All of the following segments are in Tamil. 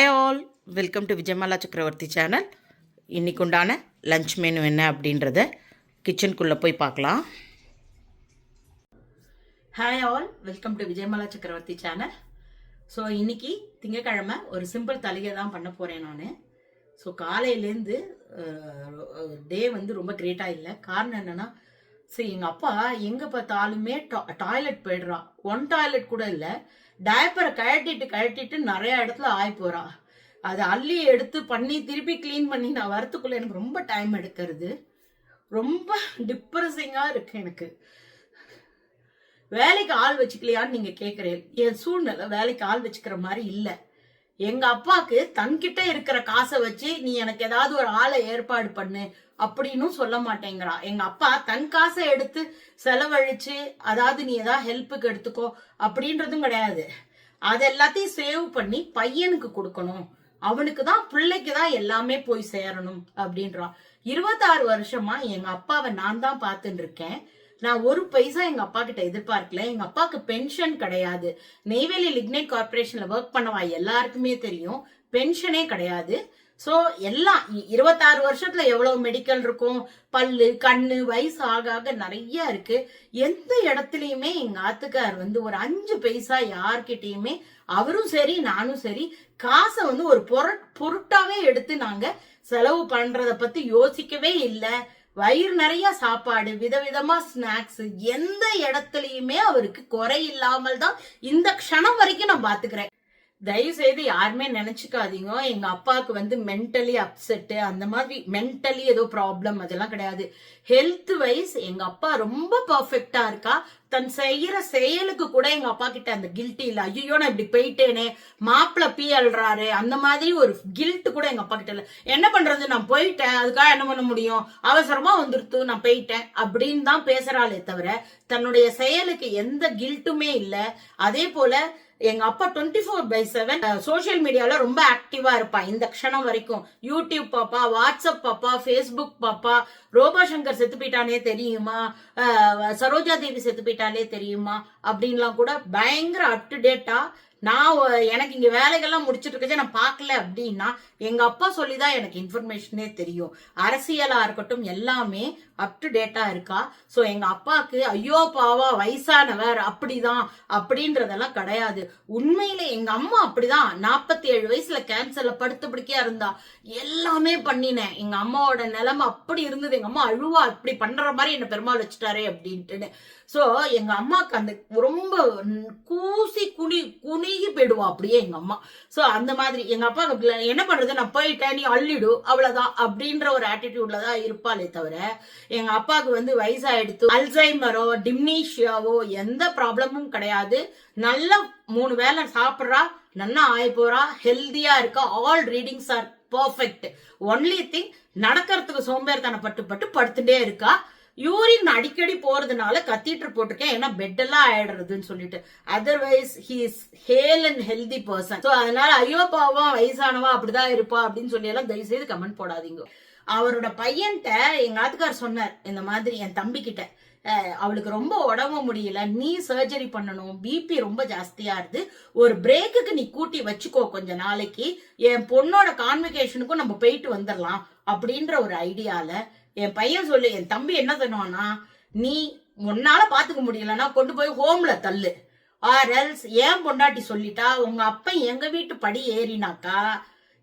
Hi all welcome to Vijayamala Chakravarthy channel இன்றைக்கு உண்டான லஞ்ச் மெனு என்ன அப்படின்றத கிச்சனுக்குள்ளே போய் பார்க்கலாம். Hi all welcome to Vijayamala Chakravarthy channel so இன்னைக்கு திங்கக்கிழமை ஒரு சிம்பிள் தலையை தான் பண்ண போகிறேன் நான். ஸோ காலையிலேருந்து டே வந்து ரொம்ப கிரேட்டாக இல்லை. காரணம் என்னென்னா சரி எங்கள் அப்பா எங்கே பார்த்தாலுமே டாய்லெட் போயிடுறான். ஒன் டாய்லெட் கூட இல்லை. டயப்பரை கழட்டிட்டு கழட்டிட்டு நிறைய இடத்துல ஆய் போறா. அதை அள்ளி எடுத்து பண்ணி திருப்பி க்ளீன் பண்ணி நான் வரத்துக்குள்ள எனக்கு ரொம்ப டைம் எடுக்கிறது. ரொம்ப டிப்ரெசிங்காக இருக்கு எனக்கு. வேலைக்கு ஆள் வச்சுக்கலையான்னு நீங்க கேட்குறீங்க என் சூழ்நிலை வேலைக்கு ஆள் வச்சுக்கிற மாதிரி இல்லை. எங்க அப்பாக்கு தன்கிட்ட இருக்கிற காசை வச்சு நீ எனக்கு ஏதாவது ஒரு ஆளை ஏற்பாடு பண்ணு அப்படின்னும் சொல்ல மாட்டேங்கிறா. எங்க அப்பா தன் காசை எடுத்து செலவழிச்சு அதாவது நீ ஏதாவது ஹெல்ப்புக்கு எடுத்துக்கோ அப்படின்றதும் கிடையாது. அது எல்லாத்தையும் சேவ் பண்ணி பையனுக்கு கொடுக்கணும். அவனுக்கு தான் பிள்ளைக்கு தான் எல்லாமே போய் சேரணும் அப்படின்றான் இருபத்தாறு வருஷமா எங்க அப்பாவை நான் தான் பார்த்துட்டு இருக்கேன். நான் ஒரு பைசா எங்க அப்பா கிட்ட எதிர்பார்க்கல. எங்க அப்பாவுக்கு பென்ஷன் கிடையாது. நெய்வேலி லிக்னைட் கார்பரேஷன்ல ஒர்க் பண்ணவா எல்லாருக்குமே தெரியும். பென்ஷனே கிடையாது. ஸோ எல்லாம் இருபத்தாறு வருஷத்துல எவ்வளவு மெடிக்கல் இருக்கும்? பல்லு கண்ணு வயசு ஆக ஆக நிறைய இருக்கு. எந்த இடத்துலயுமே எங்க ஆத்துக்கார் வந்து ஒரு அஞ்சு பைசா யார்கிட்டயுமே அவரும் சரி நானும் சரி காசை வந்து ஒரு பொருட் பொருட்டாவே எடுத்து நாங்க செலவு பண்றத பத்தி யோசிக்கவே இல்லை. வயிறு நிறைய சாப்பாடு விதவிதமா ஸ்நாக்ஸ் எந்த இடத்துலயுமே அவருக்கு குறை இல்லாமல் தான் இந்த க்ஷணம் வரைக்கும் நான் பாத்துக்கிறேன். தயவு செய்து யாருமே நினைச்சுக்காதீங்க. எங்க அப்பாவுக்கு வந்து மென்டலி அப்செட்டு அந்த மாதிரி மென்டலி ஏதோ ப்ராப்ளம் அதெல்லாம் கிடையாது. ஹெல்த் வைஸ் எங்க அப்பா ரொம்ப பர்ஃபெக்டா இருக்கா? தன் செய்யற செயலுக்கு கூட எங்க அப்பா கிட்ட அந்த கில்ட்டி இல்ல. ஐயோ நான் இப்படி போயிட்டேனே. மாப்பிள்ள பீ அல்றாரு அந்த மாதிரி ஒரு கில்ட் கூட எங்க அப்பா கிட்ட இல்ல. என்ன பண்றது? நான் போயிட்டேன். அதுக்காக என்ன பண்ண முடியும்? அவசரமா வந்துருத்து நான் போயிட்டேன். அப்படின்னு தான் பேசுறாளே தவிர தன்னுடைய செயலுக்கு எந்த கில்ட்டுமே இல்ல. அதே போல எங்க அப்பா twenty four by seven social மீடியால ரொம்ப ஆக்டிவா இருப்பான் இந்த க்ஷணம் வரைக்கும். யூடியூப் பாப்பா வாட்ஸ்அப் பாப்பா ஃபேஸ்புக் பாப்பா. ரோபா சங்கர் செத்து போயிட்டானே தெரியுமா? சரோஜா தேவி செத்து போயிட்டாலே தெரியுமா? அப்படின்லாம் கூட பயங்கர அப் டு டேட்டா நான் எனக்கு இங்க வேலைகள்லாம் முடிச்சிட்டு இருக்கச்சே நான் பார்க்கல அப்படின்னா எங்க அப்பா சொல்லிதான் எனக்கு இன்ஃபர்மேஷனே தெரியும். அரசியலா இருக்கட்டும் எல்லாமே அப் டு டேட்டா இருக்கா? ஸோ எங்க அப்பாவுக்கு ஐயோ பாவா வயசானவர் அப்படிதான் அப்படின்றதெல்லாம் கிடையாது. உண்மையில எங்க அம்மா அப்படிதான். நாற்பத்தி ஏழு வயசுல கேன்சர்ல படுத்து பிடிக்கையா இருந்தா எல்லாமே பண்ணினேன். எங்க அம்மாவோட நிலைமை அப்படி இருந்தது. எங்க அம்மா அழுவா இப்படி பண்ற மாதிரி என்ன பெருமாள் வச்சுட்டாரே அப்படின்ட்டுன்னு. ஸோ எங்க அம்மாவுக்கு அந்த ரொம்ப கூசி குனி குனிகி போயிடுவா அப்படியே எங்க அம்மா. ஸோ அந்த மாதிரி எங்க அப்பா என்ன பண்றது? நான் போயிட்டேன். நீ அள்ளிடு. அவ்வளவுதான் அப்படின்ற ஒரு ஆட்டிடியூட்ல தான் இருப்பாளே தவிர எங்க அப்பாவுக்கு வந்து வயசாயிடுத்து அல்சைமரோ டிம்னீஷியாவோ எந்த ப்ராப்ளமும் கிடையாது. நல்ல மூணு வேளை சாப்பிட்றா நல்லா ஆய போறா ஹெல்தியா இருக்கா all readings are perfect. Only thing நடக்கிறதுக்கு சோம்பேறித்தனப்பட்டு பட்டு படுத்துட்டே இருக்கா. யூரின் அடிக்கடி போறதுனால கத்தீட்டர் போட்டிருக்கேன். ஏன்னா பெட் எல்லாம் ஆயிடுறதுன்னு சொல்லிட்டு. Otherwise he is hale and healthy person so அதனால ஐயோ பாவம் வயசானவா அப்படிதான் இருப்பா அப்படின்னு சொல்லி எல்லாம் தயவு செய்து கமெண்ட் போடாதீங்க. அவரோட பையன்கிட்ட எங்க ஆத்துக்கார் சொன்னார் இந்த மாதிரி என் தம்பி கிட்ட அவளுக்கு ரொம்ப உடம்பு முடியல நீ சர்ஜரி பண்ணணும் பிபி ரொம்ப ஜாஸ்தியா இருக்கு ஒரு பிரேக்குக்கு நீ கூட்டி வச்சுக்கோ கொஞ்ச நாளைக்கு என் பொண்ணோட கான்வெகேஷனுக்கும் நம்ம போயிட்டு வந்துடலாம் அப்படின்ற ஒரு ஐடியால என் பையன் சொல்லு என் தம்பி என்ன பண்ணுவானா நீ உன்னால பாத்துக்க முடியலன்னா கொண்டு போய் ஹோம்ல தள்ளு. ஆர் எல்ஸ் ஏன் பொண்டாட்டி சொல்லிட்டா உங்க அப்பா எங்க வீட்டு படி ஏறினாக்கா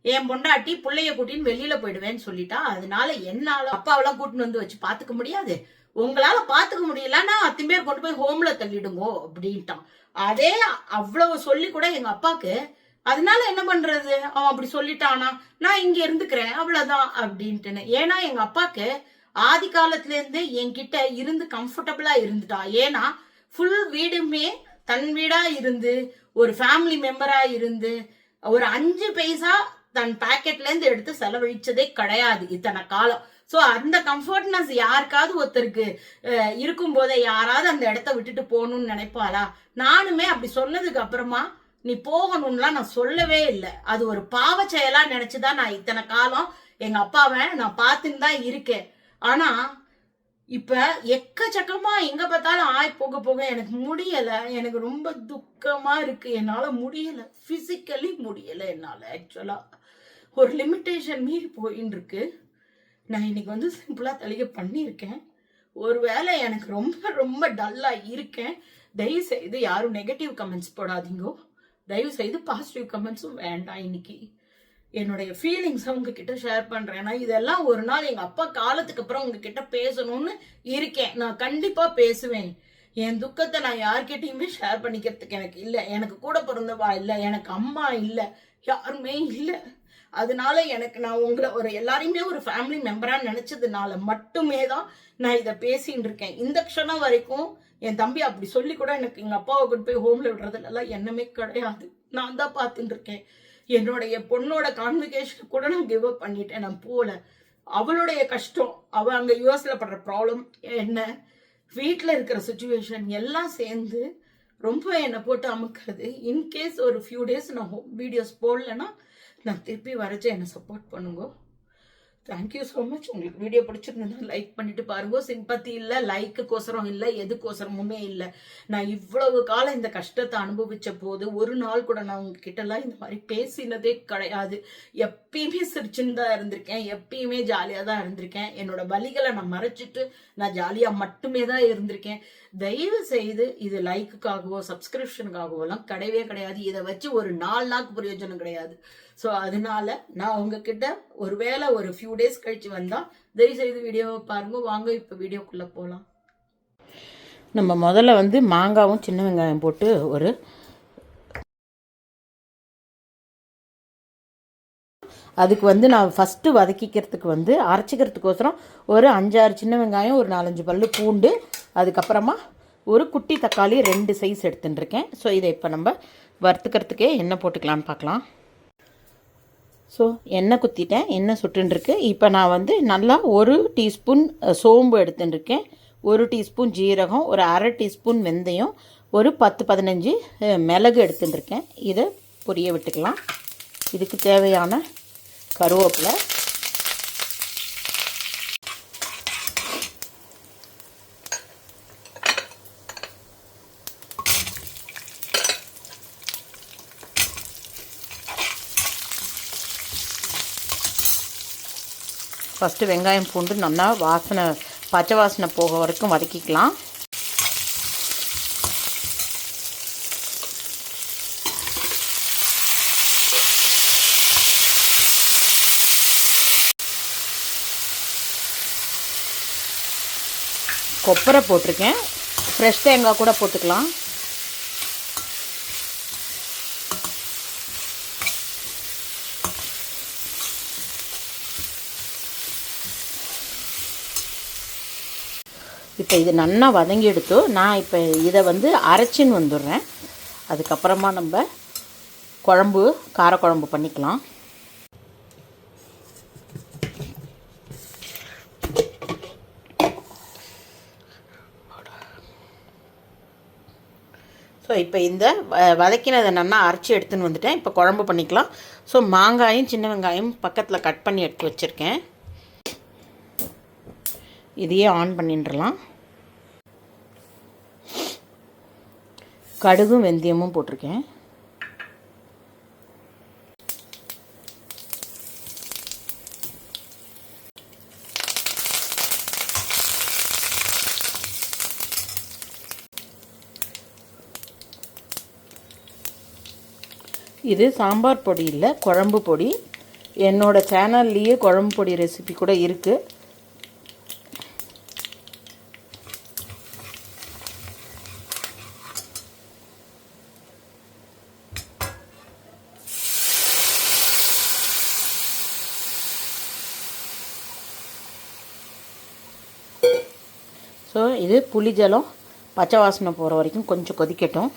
என் பொண்டாட்டி பிள்ளைய கூட்டின்னு வெளியில போயிடுவேன்னு சொல்லிட்டா அதனால என்னால அப்பாவெல்லாம் கூட்டின்னு வந்து வச்சு பாத்துக்க முடியாது. உங்களால பாத்துக்க முடியலன்னா அத்தனை பேர் கொண்டு போய் ஹோம்ல தள்ளிடுங்கோ அப்படின்ட்டான். அதே அவ்வளவு சொல்லி கூட எங்க அப்பாக்கு அதனால என்ன பண்றது? அவன் அப்படி சொல்லிட்டானா நான் இங்க இருந்துக்கிறேன் அவ்வளவுதான் அப்படின்ட்டுன்னு. ஏன்னா எங்க அப்பாக்கு ஆதி காலத்துல இருந்து என்கிட்ட இருந்து கம்ஃபர்டபுளா இருந்துட்டான் ஏன்னா ஃபுல் வீடுமே தன் வீடா இருந்து ஒரு ஃபேமிலி மெம்பரா இருந்து ஒரு அஞ்சு பைசா தன் பாக்கெட்ல இருந்து எடுத்து செலவழிச்சதே கிடையாது இத்தனை காலம். ஸோ அந்த கம்ஃபர்ட்னஸ் யாருக்காவது ஒருத்தருக்கு இருக்கும்போதே இருக்கும் போதே யாராவது அந்த இடத்த விட்டுட்டு போகணும்னு நினைப்பாளா? நானுமே அப்படி சொன்னதுக்கு அப்புறமா நீ போகணும்லாம் நான் சொல்லவே இல்லை. அது ஒரு பாவ செயலா நினைச்சுதான் நான் இத்தனை காலம் எங்க அப்பாவை நான் பார்த்துன்னு தான் இருக்கேன். ஆனா இப்ப எக்கச்சக்கமா எங்க பார்த்தாலும் ஆய் போக போக எனக்கு முடியல. எனக்கு ரொம்ப துக்கமா இருக்கு. என்னால முடியல. பிசிக்கலி முடியல என்னால ஆக்சுவலா ஒரு லிமிட்டேஷன் மீறி போயின்னு இருக்கு நான் இன்னைக்கு வந்து சிம்பிளாக தெளிக பண்ணியிருக்கேன். ஒருவேளை எனக்கு ரொம்ப ரொம்ப டல்லாக இருக்கேன். தயவு செய்து யாரும் நெகட்டிவ் கமெண்ட்ஸ் போடாதீங்கோ. தயவு செய்து பாசிட்டிவ் கமெண்ட்ஸும் வேண்டாம் இன்னைக்கு. என்னுடைய ஃபீலிங்ஸை உங்ககிட்ட ஷேர் பண்ணுறேன் நான் இதெல்லாம் ஒரு நாள் எங்கள் அப்பா காலத்துக்கு அப்புறம் உங்ககிட்ட பேசணும்னு இருக்கேன். நான் கண்டிப்பாக பேசுவேன். என் துக்கத்தை நான் யார்கிட்டையுமே ஷேர் பண்ணிக்கிறதுக்கு எனக்கு இல்லை. எனக்கு கூட பிறந்தவா இல்லை. எனக்கு அம்மா இல்லை. யாருமே இல்லை. அதனால எனக்கு நான் உங்களை ஒரு எல்லாரையுமே ஒரு ஃபேமிலி மெம்பரா நினைச்சதுனால மட்டுமே தான் நான் இதை பேசின்னு இருக்கேன். இந்த க்ஷணம் வரைக்கும் என் தம்பி அப்படி சொல்லி கூட எனக்கு எங்க அப்பாவை கொண்டு போய் ஹோம்ல விடுறதுலாம் எண்ணமே கிடையாது. நான் தான் பார்த்துட்டு இருக்கேன். என்னுடைய பொண்ணோட கான்வெகேஷன் கூட நான் கிவ் அப் பண்ணிட்டேன். நான் போல. அவளுடைய கஷ்டம் அவ அங்க யூஎஸ்ல படுற ப்ராப்ளம் என்ன? வீட்டில் இருக்கிற சுச்சுவேஷன் எல்லாம் சேர்ந்து ரொம்ப என்னை போட்டு அமுக்கிறது. இன்கேஸ் ஒரு ஃபியூ டேஸ் நான் வீடியோஸ் போடலன்னா நான் திருப்பி வரைச்சு என்னை சப்போர்ட் பண்ணுங்க. தேங்க்யூ ஸோ மச் உங்களுக்கு வீடியோ பிடிச்சிருந்ததுன்னா லைக் பண்ணிட்டு பாருங்க. சிம்பத்தி இல்லை லைக்குக்கோசரம் இல்லை எதுக்கோசரமுமே இல்லை. நான் இவ்வளவு காலம் இந்த கஷ்டத்தை அனுபவிச்ச போது ஒரு நாள் கூட நான் உங்ககிட்டலாம் இந்த மாதிரி பேசினதே கிடையாது. எப்பயுமே சிரிச்சுன்னு தான் இருந்திருக்கேன். எப்பயுமே ஜாலியாக தான் இருந்திருக்கேன். என்னோட வலிகளை நான் மறைச்சிட்டு நான் ஜாலியாக மட்டுமே தான் இருந்திருக்கேன். தயவு செய்து இது லைக்குக்காகவோ சப்ஸ்கிரிப்ஷனுக்காகவோலாம் கிடையவே கிடையாது. இதை வச்சு ஒரு நாலு நாக்கு பிரயோஜனம் கிடையாது. ஸோ அதனால நான் உங்ககிட்ட ஒருவேளை ஒரு ஃபியூ டேஸ் கழிச்சு வந்தா தயவு செய்து வீடியோவை பாருங்க. வாங்க இப்போ வீடியோக்குள்ளே போகலாம் நம்ம முதல்ல வந்து மாங்காவும் சின்ன வெங்காயம் போட்டு ஒரு அதுக்கு வந்து நான் ஃபஸ்ட்டு வதக்கிக்கிறதுக்கு வந்து அரைச்சிக்கிறதுக்கோசரம் ஒரு அஞ்சாறு சின்ன வெங்காயம் ஒரு நாலஞ்சு பல் பூண்டு அதுக்கப்புறமா ஒரு குட்டி தக்காளி ரெண்டு சைஸ் எடுத்துட்டுருக்கேன். ஸோ இதை இப்போ நம்ம வறுத்துக்கிறதுக்கே என்ன போட்டுக்கலான்னு பார்க்கலாம். ஸோ எண்ணெய் குத்திட்டேன். எண்ணெய் சுட்டுருக்கு இப்போ நான் வந்து நல்லா ஒரு டீஸ்பூன் சோம்பு எடுத்துட்டுருக்கேன் ஒரு டீஸ்பூன் ஜீரகம் ஒரு அரை டீஸ்பூன் வெந்தயம் ஒரு பத்து பதினஞ்சு மிளகு எடுத்துட்டுருக்கேன் இதை பொரிய விட்டுக்கலாம். இதுக்கு தேவையான கருவேப்பிலை. ஃபஸ்ட்டு வெங்காயம் பூண்டு நல்லா வாசனை பச்சை வாசனை போக வரைக்கும் வதக்கிக்கலாம். கொப்பரை போட்டிருக்கேன். ஃப்ரெஷ் தேங்காய் கூட போட்டுக்கலாம். இப்போ இது நல்லா வதங்கி எடுத்து நான் இப்போ இதை வந்து அரைச்சின்னு வந்துடுறேன். அதுக்கப்புறமா நம்ம குழம்பு காரக்குழம்பு பண்ணிக்கலாம். ஸோ இப்போ இந்த வ- வதக்கினதை நல்லா அரைச்சி எடுத்துன்னு வந்துட்டேன். இப்போ குழம்பு பண்ணிக்கலாம். ஸோ மாங்காயும் சின்ன வெங்காயம் பக்கத்தில் கட் பண்ணி எடுத்து வச்சுருக்கேன். இதையே ஆன் பண்ணிட்டுலாம் கடுகும் வெந்தயமும் போட்டிருக்கேன். இது சாம்பார் பொடி இல்லை குழம்பு பொடி. என்னோட சேனல்லையே குழம்பு பொடி ரெசிபி கூட இருக்குது ஸோ இது புளி ஜலம் பச்சை வாசனை போகிற வரைக்கும் கொஞ்சம் கொதிக்கட்டும்.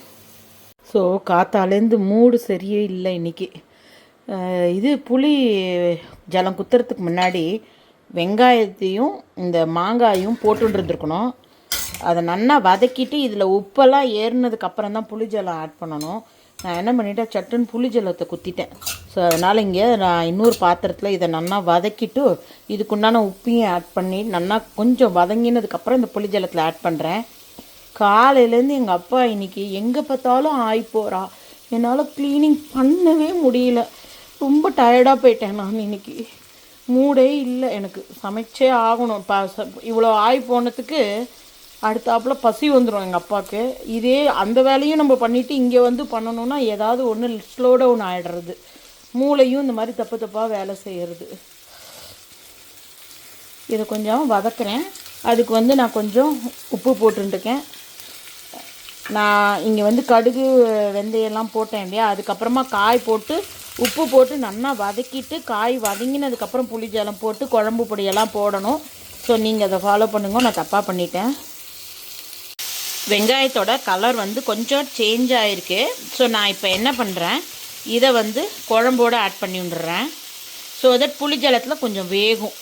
ஸோ காத்தாலேருந்து மூடு சரியே இல்லை இன்னைக்கு. இது புளி ஜலம் குத்துறதுக்கு முன்னாடி வெங்காயத்தையும் இந்த மாங்காயும் போட்டுருந்துருக்கணும் அதை நல்லா வதக்கிட்டு இதில் உப்பெல்லாம் ஏறினதுக்கப்புறம் தான் புளி ஜலம் ஆட் பண்ணணும். நான் என்ன பண்ணிட்டேன்? சட்டுன்னு புளி ஜலத்தை குத்திட்டேன். ஸோ அதனால் இங்கே நான் இன்னொரு பாத்திரத்தில் இதை நல்லா வதக்கிட்டு இதுக்குண்டான உப்பையும் ஆட் பண்ணி நல்லா கொஞ்சம் வதங்கினதுக்கப்புறம் இந்த புளி ஜலத்தில் ஆட் பண்ணுறேன் காலையிலேருந்து எங்கள் அப்பா இன்னைக்கு எங்கே பார்த்தாலும் ஆகி போகிறா என்னால் க்ளீனிங் பண்ணவே முடியல. ரொம்ப டயர்டாக போயிட்டேன் நான் இன்னைக்கு. மூடே இல்லை எனக்கு. சமைச்சே ஆகணும். இப்போ இவ்வளோ ஆகி போனதுக்கு அடுத்தாப்புல பசி வந்துடும் எங்கள் அப்பாவுக்கு இதே அந்த வேலையும் நம்ம பண்ணிவிட்டு இங்கே வந்து பண்ணணும்னா ஏதாவது ஒன்று ஸ்லோ டவுன் ஆகிடுறது மூளையும் இந்த மாதிரி தப்பு தப்பாக வேலை செய்கிறது இதை கொஞ்சம் வதக்குறேன். அதுக்கு வந்து நான் கொஞ்சம் உப்பு போட்டுருக்கேன் நான் இங்கே வந்து கடுகு வெந்தயெல்லாம் போட்டேன் இல்லையா? அதுக்கப்புறமா காய் போட்டு உப்பு போட்டு நல்லா வதக்கிட்டு காய் வதங்கினதுக்கப்புறம் புளிஜலம் போட்டு குழம்பு பொடியெல்லாம் போடணும். ஸோ நீங்கள் அதை ஃபாலோ பண்ணுங்க. நான் தப்பாக பண்ணிட்டேன். வெங்காயத்தோட கலர் வந்து கொஞ்சம் சேஞ்ச் ஆகிருக்கு ஸோ நான் இப்போ என்ன பண்ணுறேன் இதை வந்து குழம்போடு ஆட் பண்ணி விட்டுறேன். ஸோ தட் புளி ஜலத்தில் கொஞ்சம் வேகும்.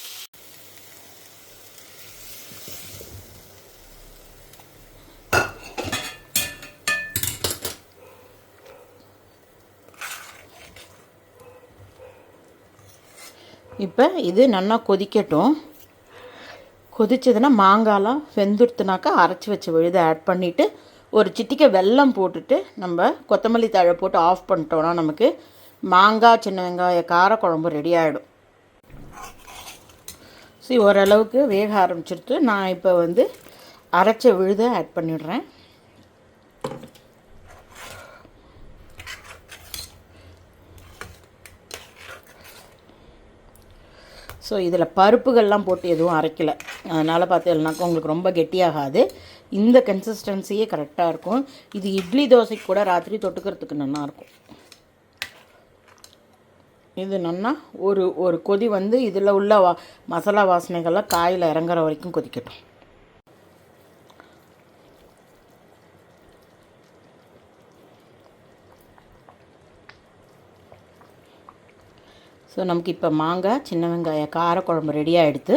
இப்போ இது நல்லா கொதிக்கட்டும். கொதிச்சதுன்னா மாங்காலாம் வெந்துடுத்துனாக்கா அரைச்சி வச்ச விழுதை ஆட் பண்ணிவிட்டு ஒரு சிட்டிக்கை வெல்லம் போட்டுட்டு நம்ம கொத்தமல்லி தழை போட்டு ஆஃப் பண்ணிட்டோன்னா நமக்கு மாங்காய் சின்ன வெங்காய கார குழம்பு ரெடி ஆகிடும் சரி ஓரளவுக்கு வேக ஆரம்பிச்சிருத்து நான் இப்போ வந்து அரைச்ச விழுதை ஆட் பண்ணிடுறேன். ஸோ இதில் பருப்புகள்லாம் போட்டு எதுவும் அரைக்கல. அதனால் பார்த்தீங்கன்னாக்கா உங்களுக்கு ரொம்ப கெட்டியாகாது. இந்த கன்சிஸ்டன்சியே கரெக்டாக இருக்கும். இது இட்லி தோசைக்கு கூட ராத்திரி தொட்டுக்கிறதுக்கு நல்லாயிருக்கும் இது நல்லா ஒரு ஒரு கொதி வந்து இதில் உள்ள வா மசாலா வாசனைகள்லாம் காயில் இறங்குற வரைக்கும் கொதிக்கட்டும். ஸோ நமக்கு இப்போ மாங்காய் சின்ன வெங்காய காரக்குழம்பு ரெடி ஆகிடுது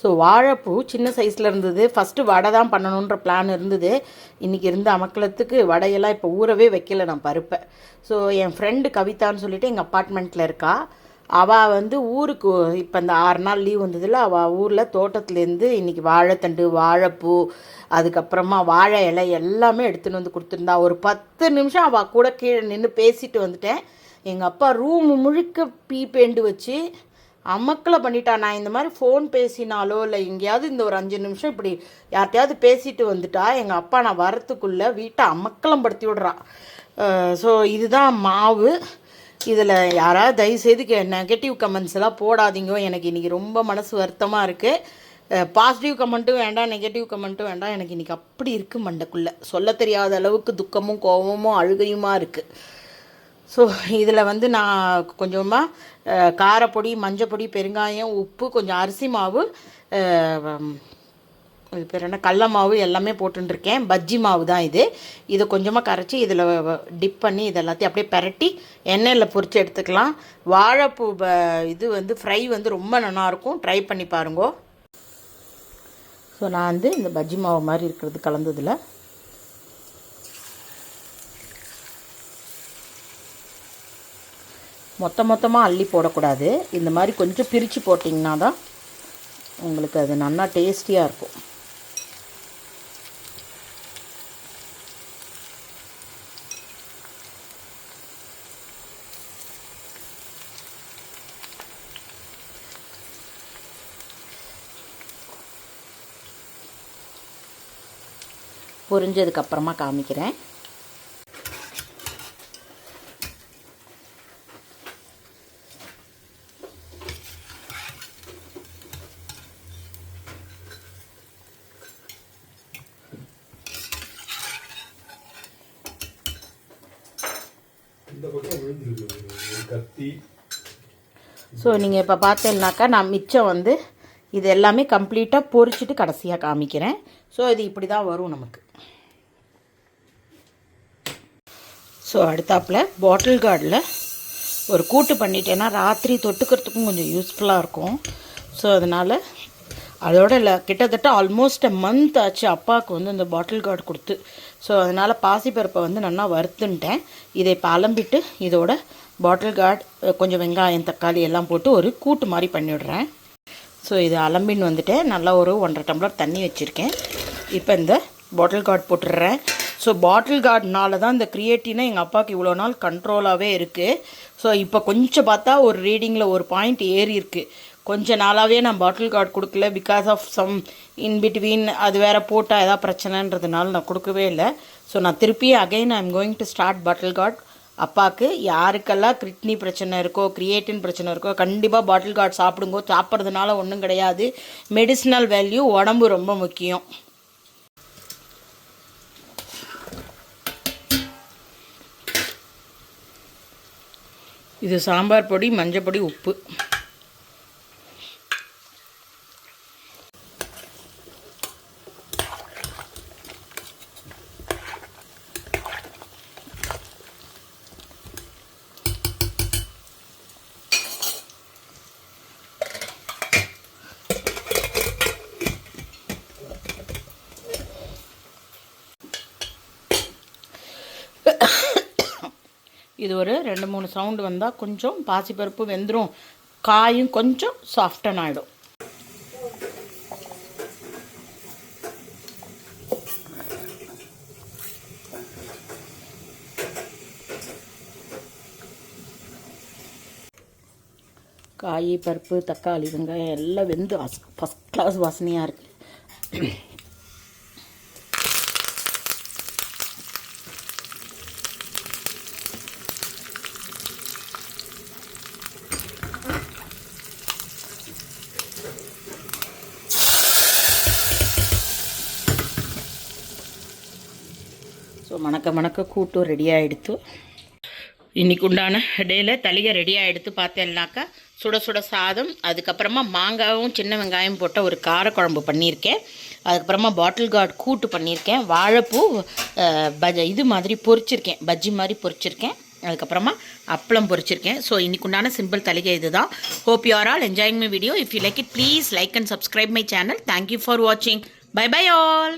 ஸோ வாழைப்பூ சின்ன சைஸில் இருந்தது. ஃபஸ்ட்டு வடை தான் பண்ணணுன்ற பிளான் இருந்தது. இன்றைக்கி இருந்த அமக்கலத்துக்கு வடையெல்லாம் இப்போ ஊறவே வைக்கல நான் பருப்பை. ஸோ என் ஃப்ரெண்டு கவிதான்னு சொல்லிட்டு எங்கள் அப்பார்ட்மெண்ட்டில் இருக்கா. அவள் வந்து ஊருக்கு இப்போ இந்த ஆறு நாள் லீவ் வந்ததில் அவள் ஊரில் தோட்டத்துலேருந்து இன்றைக்கி வாழைத்தண்டு வாழைப்பூ அதுக்கப்புறமா வாழை இலை எல்லாமே எடுத்துன்னு வந்து கொடுத்துருந்தா. ஒரு பத்து நிமிஷம் அவள் கூட கீழே நின்று பேசிட்டு வந்துட்டேன். எங்கள் அப்பா ரூம் முழுக்க பீ பேண்டு வச்சு அமக்கலை பண்ணிட்டா. நான் இந்த மாதிரி ஃபோன் பேசினாலோ இல்லை எங்கேயாவது இந்த ஒரு அஞ்சு நிமிஷம் இப்படி யார்கிட்டயாவது பேசிட்டு வந்துட்டா எங்கள் அப்பா நான் வரத்துக்குள்ளே வீட்டை அமக்கலம் படுத்தி விடுறா. ஸோ இதுதான் மாவு. இதில் யாராவது தயவுசெய்து கே நெகட்டிவ் கமெண்ட்ஸ் எல்லாம் போடாதீங்க. எனக்கு இன்றைக்கி ரொம்ப மனசு வருத்தமாக இருக்குது பாசிட்டிவ் கமெண்ட்டும் வேண்டாம் நெகட்டிவ் கமெண்ட்டும் வேண்டாம். எனக்கு இன்றைக்கி அப்படி இருக்குது மண்டக்குள்ளே. சொல்ல தெரியாத அளவுக்கு துக்கமும் கோபமும் அழுகையுமாக இருக்குது ஸோ இதில் வந்து நான் கொஞ்சமாக காரப்பொடி மஞ்சப்பொடி பெருங்காயம் உப்பு கொஞ்சம் அரிசி மாவு இது பேர் என்ன? கடல மாவு எல்லாமே போட்டுருக்கேன் பஜ்ஜி மாவு தான் இது. இதை கொஞ்சமாக கரைச்சி இதில் டிப் பண்ணி இது எல்லாத்தையும் அப்படியே பரட்டி எண்ணெயில் பொரித்து எடுத்துக்கலாம். வாழைப்பூ ப- இது வந்து ஃப்ரை வந்து ரொம்ப நல்லாயிருக்கும். ட்ரை பண்ணி பாருங்கோ. ஸோ நான் வந்து இந்த பஜ்ஜி மாவு மாதிரி இருக்கிறது கலந்ததில். மொத்த மொத்தமாக அள்ளி போடக்கூடாது. இந்த மாதிரி கொஞ்சம் பிரித்து போட்டிங்கன்னா தான் உங்களுக்கு அது நல்லா டேஸ்டியாக இருக்கும். பொரிஞ்சதுக்கப்புறமா காமிக்கிறேன் இந்த பக்கம் விழுந்துருக்கு ஒரு ஒரு கத்தி ஸோ நீங்கள் இப்போ பார்த்தீங்கன்னாக்கா நான் மிச்சம் வந்து இது எல்லாமே கம்ப்ளீட்டாக பொறிச்சிட்டு கடைசியாக காமிக்கிறேன். ஸோ இது இப்படி தான் வரும் நமக்கு. ஸோ அடுத்தாப்பில் பாட்டில் கார்டில் ஒரு கூட்டு பண்ணிட்டேன்னா ராத்திரி தொட்டுக்கிறதுக்கும் கொஞ்சம் யூஸ்ஃபுல்லாக இருக்கும். ஸோ அதனால் அதோட இல்லை கிட்டத்தட்ட ஆல்மோஸ்ட் அ மந்த் ஆச்சு அப்பாவுக்கு வந்து இந்த பாட்டில் கார்டு கொடுத்து. ஸோ அதனால் பாசிப்பருப்பை வந்து நல்லா வறுத்துன்ட்டேன். இதை இப்போ அலம்பிட்டு இதோட பாட்டில் கார்டு கொஞ்சம் வெங்காயம் தக்காளி எல்லாம் போட்டு ஒரு கூட்டு மாதிரி பண்ணிவிடுறேன் ஸோ இது அலம்பின்னு வந்துட்டேன். நல்லா ஒரு ஒன்றரை டம்ளர் தண்ணி வச்சுருக்கேன். இப்போ இந்த பாட்டில் கார்டு போட்டுடுறேன். ஸோ பாட்டில் கார்டுனால தான் இந்த கிரியேட்டினா எங்கள் அப்பாவுக்கு இவ்வளோ நாள் கண்ட்ரோலாகவே இருக்குது ஸோ இப்போ கொஞ்சம் பார்த்தா ஒரு ரீடிங்கில் ஒரு பாயிண்ட் ஏறி இருக்குது கொஞ்ச நாளாகவே நான் பாட்டில் கார்டு கொடுக்கல. Because of some in between அது வேறு போட்டால் ஏதாவது பிரச்சனைன்றதுனால நான் கொடுக்கவே இல்லை. ஸோ நான் திருப்பி again I am going to start bottle gourd அப்பாவுக்கு யாருக்கெல்லாம் கிட்னி பிரச்சனை இருக்கோ கிரியேட்டின் பிரச்சனை இருக்கோ கண்டிப்பாக பாட்டில் கார்டு சாப்பிடுங்கோ சாப்பிட்றதுனால ஒன்றும் கிடையாது. மெடிசினல் வேல்யூ உடம்பு ரொம்ப முக்கியம். இது சாம்பார் பொடி மஞ்சள் பொடி உப்பு இது ஒரு ஒரு சவுண்டு வந்தால் கொஞ்சம் பாசிப்பருப்பு வெந்துடும் காயும் கொஞ்சம் சாஃப்டன் ஆகிடும் காய் பருப்பு தக்காளி வெங்காயம் எல்லாம் வெந்து ஃபஸ்ட் கிளாஸ் வாசனையாக இருக்குது மணக்க மணக்க கூட்டும் ரெடி ஆகிடுத்து இன்றைக்கு உண்டான இடையில தளிகை ரெடி ஆகிடுத்து பார்த்தேன்னாக்கா சுட சுட சாதம் அதுக்கப்புறமா மாங்காவும் சின்ன வெங்காயம் போட்ட ஒரு காரக்குழம்பு பண்ணியிருக்கேன். அதுக்கப்புறமா பாட்டில் கார்டு கூட்டு பண்ணியிருக்கேன். வாழைப்பூ பஜ இது மாதிரி பொரிச்சிருக்கேன். பஜ்ஜி மாதிரி பொரிச்சிருக்கேன். அதுக்கப்புறமா அப்பளம் பொரிச்சிருக்கேன். ஸோ இன்றைக்கு உண்டான சிம்பிள் தலிகை இதுதான். Hope you are all enjoying my video if you like it please like and subscribe my channel thank you for வாட்சிங் பை பை ஆல்